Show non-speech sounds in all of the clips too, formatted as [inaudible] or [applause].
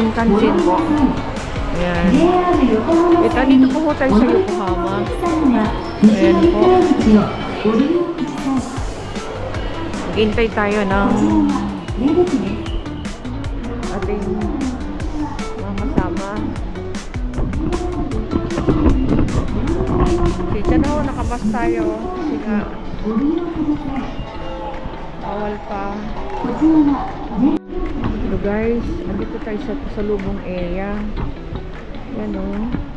Shinkansen po. Ayan. Ito, dito po ho tayo sa Yokohama. Ayan po. Maghintay tayo ng ating mga kasama. Dito na ho, nakabas tayo. Kasi nga, bawal pa guys. Andito tayo sa, sa area. Yan o. Oh.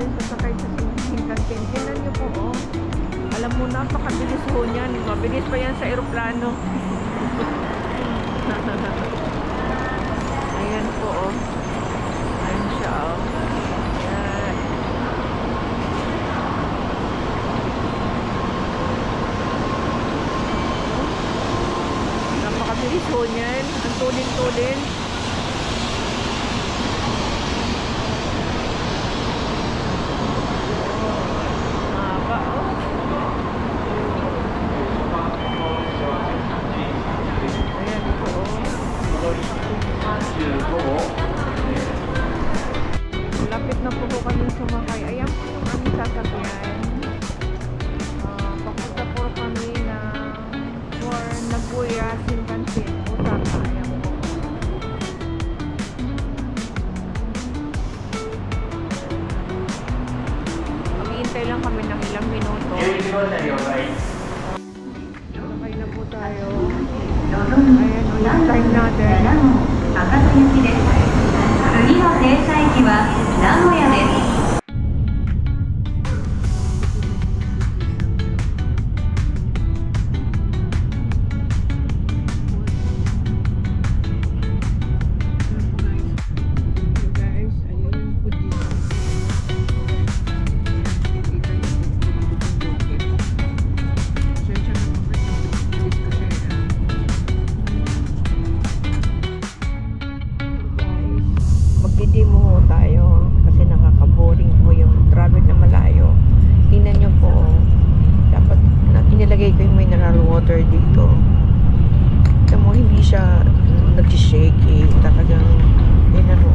tayo sasakay sa Shinkansen. Tingnan eh, niyo po, oh. Alam mo, napakabilis ho niyan. Mabilis pa yan sa aeroplano. [laughs] Ayan po, oh. Ayan siya, oh. Ayan. Napakabilis ho niyan. Ang tulin-tulin. 次の停車駅は名古屋です water dito. Kita mo, hindi siya nag-shake eh. Talagang, yun ano,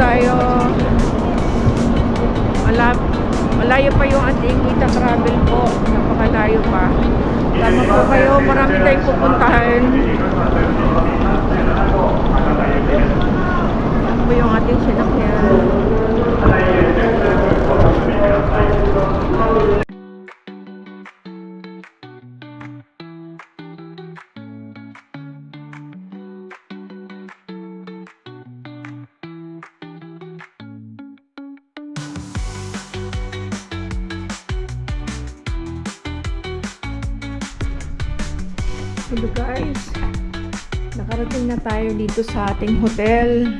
tayo. Malap, malayo pa yung ating kita travel po. Napakalayo pa. Tama po kayo, marami tayong pupuntahan. Ano po yung ating sinakyan? Hello guys, nakarating na tayo dito sa ating hotel.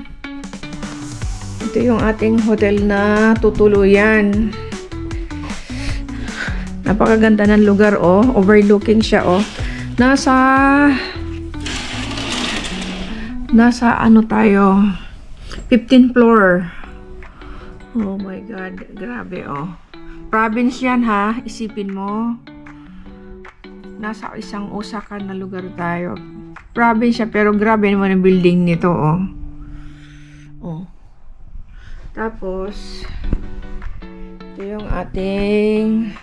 Ito yung ating hotel na tutuluyan. Napakaganda ng lugar oh, overlooking siya oh. Nasa nasa ano tayo 15 floor. Oh my god, grabe oh. Province yan ha, isipin mo nasa isang Osaka na lugar tayo. Province siya, pero grabe naman ang building nito, oh. Oh. Tapos, ito yung ating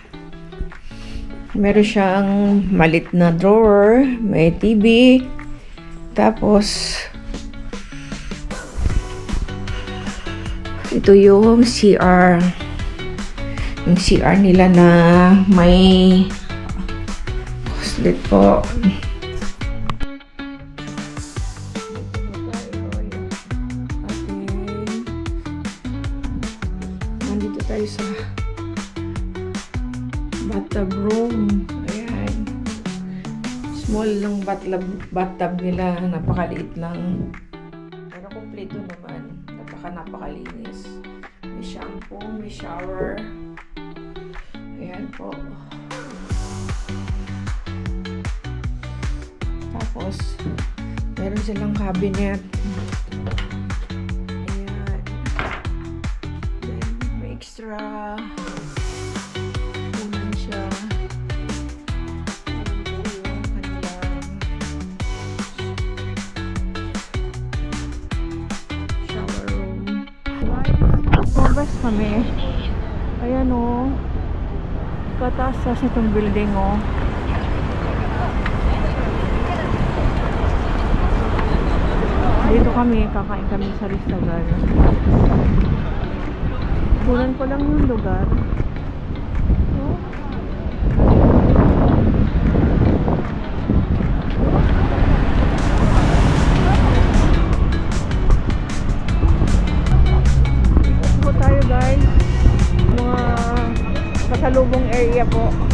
meron siyang malit na drawer, may TV, tapos ito yung CR. Yung CR nila na may Slit po. Nandito tayo sa bathtub room. Ayan. Small lang bathtub, bathtub nila. Napakaliit lang. Pero kompleto naman. Napaka napakalinis. May shampoo, may shower. Ayan po. Silang cabinet. Ayan. Then, may extra unan siya. Lumabas kami. Ayan o. Kataas sa itong building o. Dito kami, kakain kami sa restaurant. Kunan ko lang yung lugar. Dito po tayo guys. Mga pasalubong area po.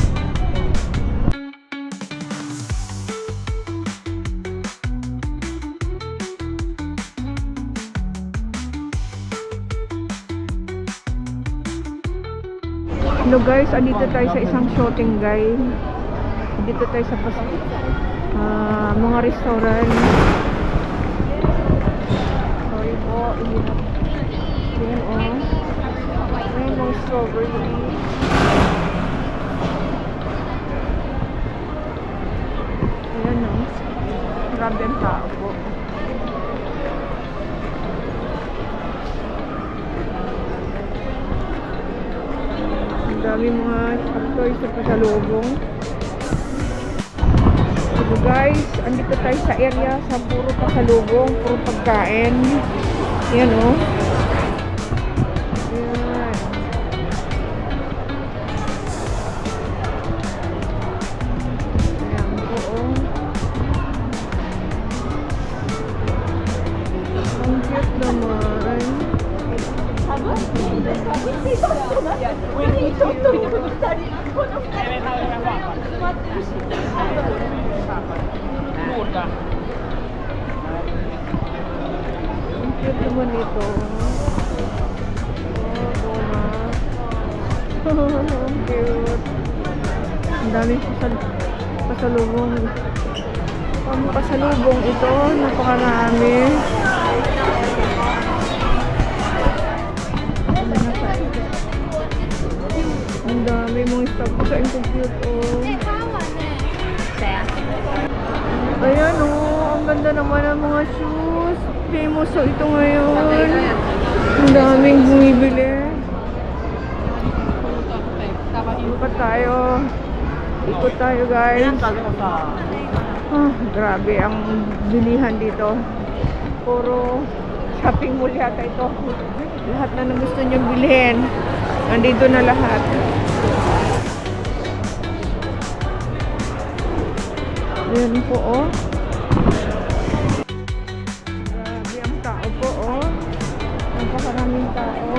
Andito tayo sa isang shooting guide. Dito tayo sa pas ah, mga restaurant. Sorry po, ihirap. Yan o. Ayan mga strawberry. Ayan o. Grabe ang tao po. Ang dami mga toys sa pasalubong. So guys, andito tayo sa area sa puro pasalubong, puro pagkain. Yan o. Oh. Napakarami. Ang dami mong stock sa ang cute oh. Ayan oh, ang ganda naman ng mga shoes. Famous so ito ngayon. Ang daming bumibili. Ikot tayo. Ikot tayo guys. Ah, grabe ang bilihan dito. Puro shopping mall yata ito. Lahat na ng gusto nyo bilhin. Nandito na lahat. Ayan po oh. Grabe ang tao po oh. Napakaraming tao.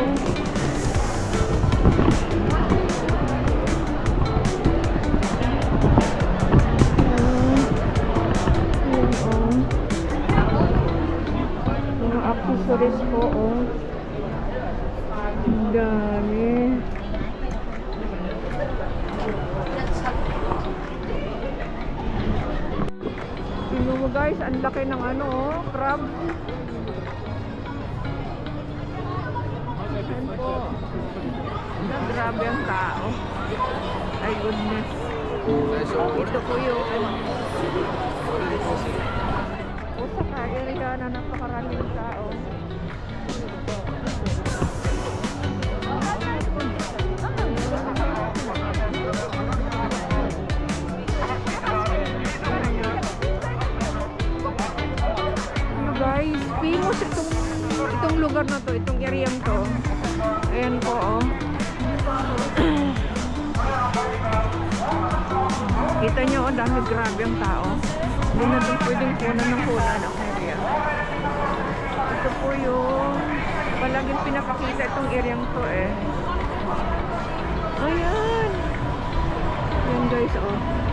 Area na napakaraming tao. Ano guys, famous itong itong lugar na to, itong area to. Ayan po oh. Kita nyo, oh, dami grabe ang tao. Hindi na doon pwedeng kunan ng kunan ang po yung palaging pinapakita itong area to eh. Ayan. Ayan guys, oh.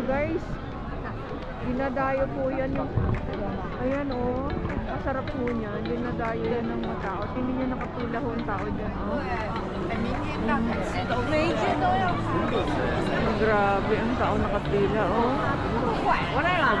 Hello guys. Dinadayo po yan yung Ayan oh. Masarap po niya. Dinadayo yan ng mga tao. Tingnan niyo nakapila ho ang tao dyan oh. Grabe ang tao nakapila oh. Wala lang.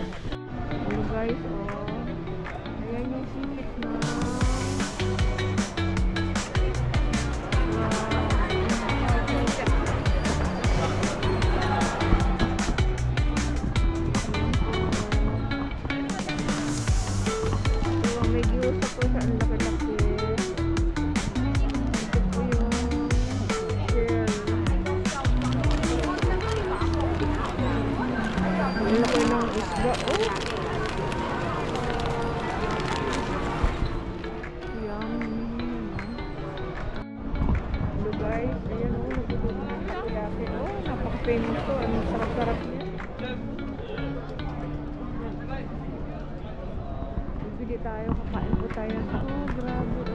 Hello guys, oh. Guys. Ayan oh. Napaka-famous to. Ang sarap-sarap niya. Bibili tayo. Kakain po tayo. Oh, grabe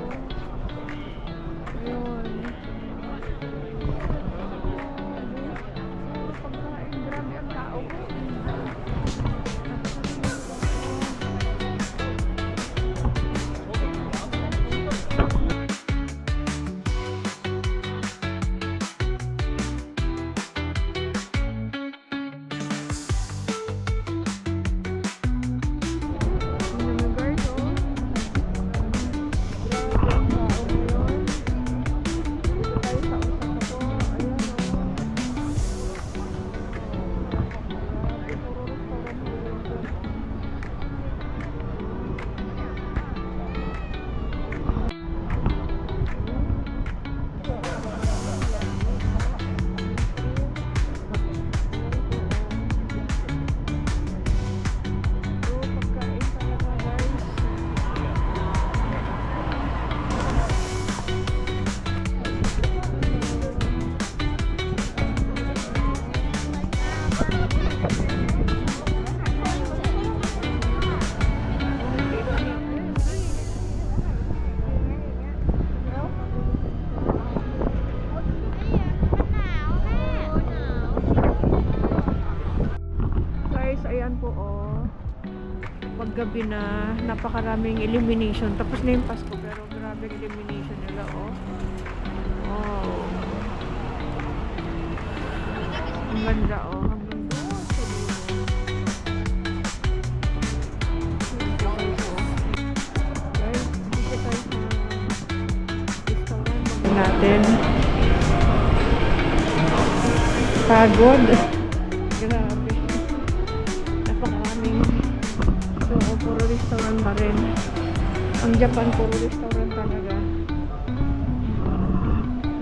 napakaraming elimination. Tapos na yung Pasko, pero grabe elimination nila oh. Oh. Ang ganda oh. Hanggang doon sa natin. Pagod. Puro restaurant pa rin. Ang Japan, puro restaurant talaga.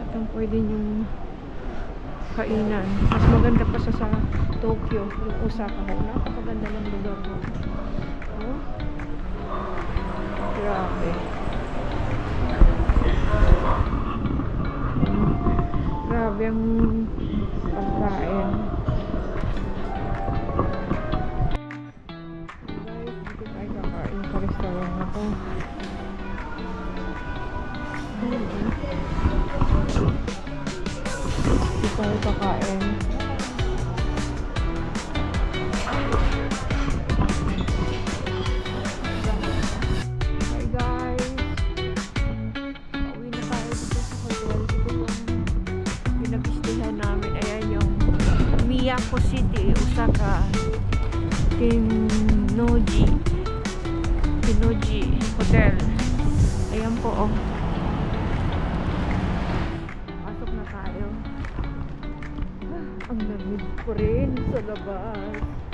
At ang pwede yung kainan. Mas maganda pa sa sa Tokyo, yung Osaka. Napakaganda ng lugar ko. Oh. Grabe. Grabe ang pagkain. Ang lamig ko rin sa labas.